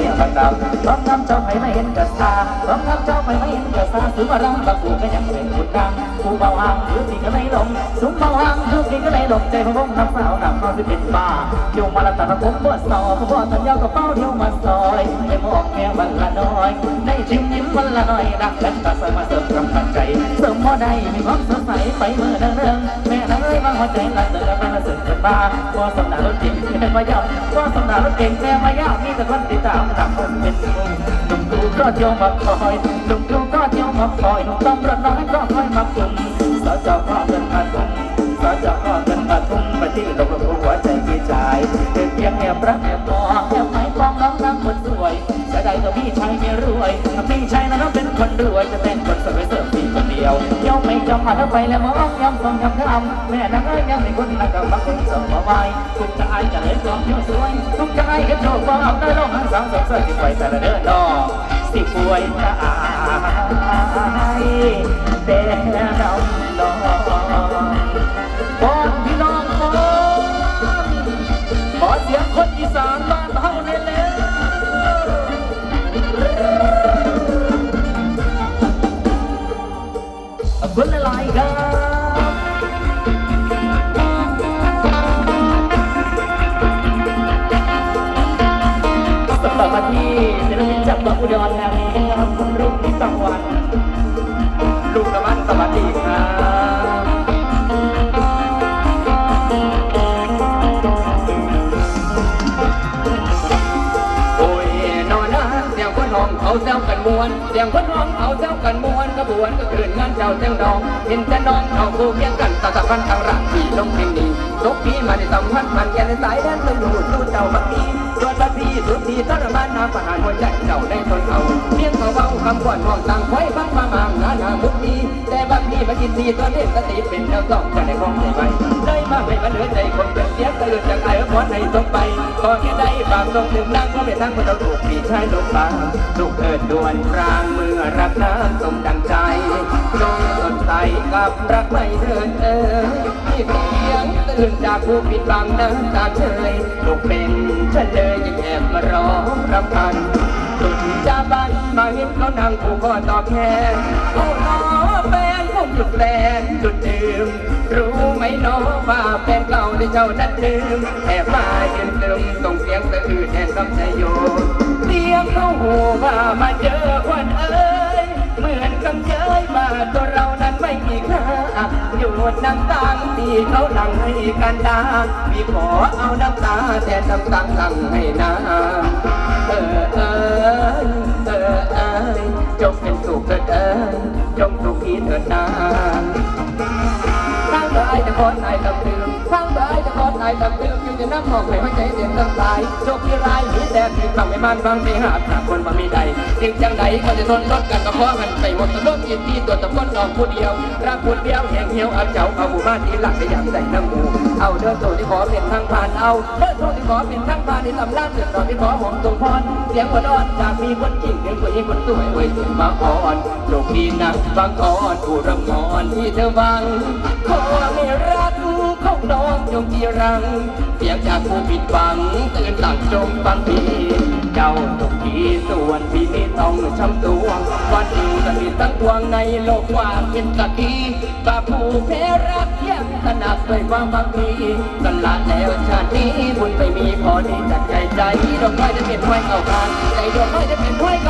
มียประจำต้องนำเจ้าไปไม่เห็นกระซาต้องนำเจ้าไปไม่เห็นกระซาสุมารังตะกูก็ยังเป็นคุณดังผู้เบาหางคือที่ก็เลยลงสุมเบาหางคือที่ก็เลยหลงใจพระวงน้ำสาวน้ำนอนสิเป็นบ้าโยมมาละตะผมปวดซอพวดตันยาวกระเป๋าเที่ยวมาซอยไอ้หมอกแก้วันละน้อยได้ชิมยิ้มวันละน้อยรักและตาใส่มาเสริมกำลังใจเสริมพอได้มีความสดใสไปเมื่อเดิงๆแม่นางเอ้ยบางหัวใจละเตือนมาสึกกันบ้าก็สำนักรถจริงแม่มายำก็สำนักรถเก่งแม่มายำมีแต่คนติดตามตามคนเป็นหนุ่มดูก็เที่ยวมาคอยหนุ่มดูก็เที่ยวมาคอยหนุ่มต้องรถน้อยก็คอยมาคุมสาวจ้าพ่อเงินมาทุ่มสาวจ้าพ่อเงินมาทุ่มไปที่ตกลงหัวใจกี่ใจเป็นเพียงแอบรักแอบมองแอบไม่ปองน้องน้ำคนสวยจะได้ตัวพี่ชายไม่รวยพี่ชายนั้นเป็นคนรวยจะเป็นคนสวยเสิริมพี่คนเดียว จำมาแล้วไปแล้วมองย้ำทรงย้ำคำแม่นางเอ้ยยังไม่คนนักกับมาคนสมบายทุกใจจะเลยกองเที่ยวสวยทุกใจก็โชคความได้ลงทั้งสองสองสื้อที่ไว้แต่ละเดินดอสิป่วยจะอายแต่ดำด ศิลปินจากเมืองอุดรธานีนะครับคุณรุ่งที่สังวันลุงนวัดสวัสดีครับโอ้ยนอนนะเสียงคนห้องเขาแซวกันมวนเสียงคนห้องเขาแซวกันมวนกระบวนก็คืนงานเจ้าเจ้าดอง เห็นแต่น้องเขาคู่เคียงกันตาตะพันทางรักที่ลงเพลงนี้ตกพี่มาในสัมพันธ์มันแก่ในสายแดนไม่อยู่สู้เจ้าบักนี้ สักทีสุดที่ทรมานน้ำประหารหัวใจเจ้าได้ทนเอาเพียงเขาเบาคำขวัญห้อนต่างไว้ฟังมามางนานามุกนี้แต่บาีมากินทีตัวเด็กสติเป็นแนวต้องจะได้ของใจไปเลยมาไม่มาเหลือใจคนเป็นเสียงตื่นจากไอ้ขอให้ตกไปก็แค่ได้บางตรงถึงนั่งก็ไม่ทั้งคนเราถูกปีชายลงมาถูกเอิดด่วนรางเมื่อรักน้ำสมดังใจจงสดใสกับรักไม่เดินเออที่เพียงตื่นจากผู้ปิดบังน้ำตาเฉยลูกเป็นฉันเลยยังแอบมารอรับกันสุดจะบันมาเห็นเขานั่งผูกคอตอบแทนโอ้น้อแฟน คงจุดแฟนจุดดื่มรู้ไหมน้องว่าแฟนเก่าได้เจ้านัดลืมแอบมาเยืนตึมส่งเสียงสะอื้นแทนคำใจโยเสียงเขาหูว่ามาเจอควันเอ้ยเหมือนคำเย้ยมาตัวเรานั้นไม่มีค่าหยุดน้ำตาที่เขาหลังให้กันดาพี่ขอเอาน้ำตาแทนน้ำตาหลังให้นาเออเออ จงสุขีเถิดนาทางเบยจะคนไหนตำตืมทางเบยจะคนไหนตำตืมอยู่ จะน้ำหอกให้ใจเสียงตั้งตายโชคที่ร้ายมีแต่ถึงทำให้มันบางทีหาหาคนมามีใดจึงจังใดก็จะทนรถกันก็ขอกันไปหมดตะลุกยินดีตัวตะก้นออกผู้เดียว รักผู้เดียวแห่งเหี่ยวเอาเจ้าเอาหมู่บ้านที่หลักได้อย่างใส่น้ำหมูเอาเดินตัวที่ขอเป็นทางผ่านเอาเดินตัวที่ขอเป็นทางผ่านในตำราเสือตอนที่ขอหอมตรงพรเสียงคนอ่อนจากมีคนจริงเสียงผู้หญิงคนสวยไว้ถึงมาอ่อนโชคดีนะบางอ่อนผู้รำงอนที่เธอวังขอให้รัก ของน้องจงจีรัง เสียงจากผู้ผิดหวังตื่นตั้งจงฟังพี่เจ้าตกที่ส่วนพี่นี่ต้องช้ำตัววันจริงจะมีตั้งวงในโลกว่างเป็นตะกี้บาผู้แพ้รักยังถนัดด้วยความบางทีกันละแล้วชาตินี้บุญไม่มีพอดีจัดใจใจดอกไม้จะเป็นห้เข้าผ่านใจดอกไม้จะเป็นห้เข้า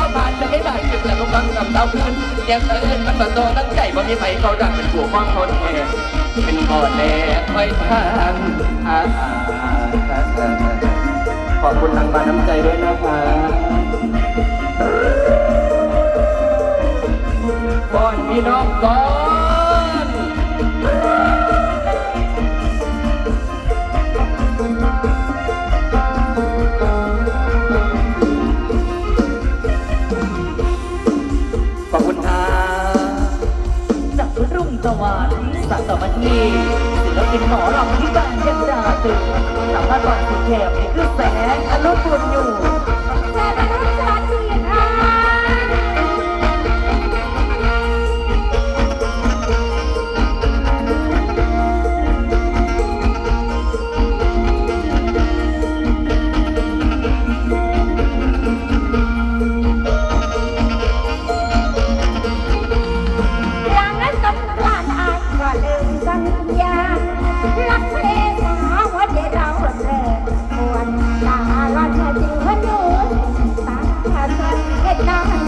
เต้าคืนเสียงเอิญมันมาโตตั้งใจบ่มีใครเขาดักเป็นผัวมองคนแห่เป็นบ่อแน่ไว้ทางอาขอบคุณทางบ้านน้ำใจด้วยนะคะบ่อนพี่น้องก่อน สะสมทีศิลปินหมอลำที่บ้านยังดาตึกสามารถวาดสีแคบนี่คือแสงอนุบุญอยู่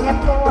Thank.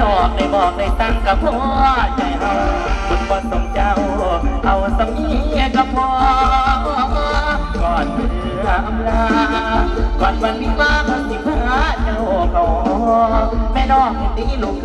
นอกได้บอกได้ตั้งกับพ่อใจเฮาบุญบ่สมเจ้า เอาสมีกับพ่อก่อนเพื่ออำลาก่อนวันวิวาห์สิพาเจ้าขอแม่นอกตีลูก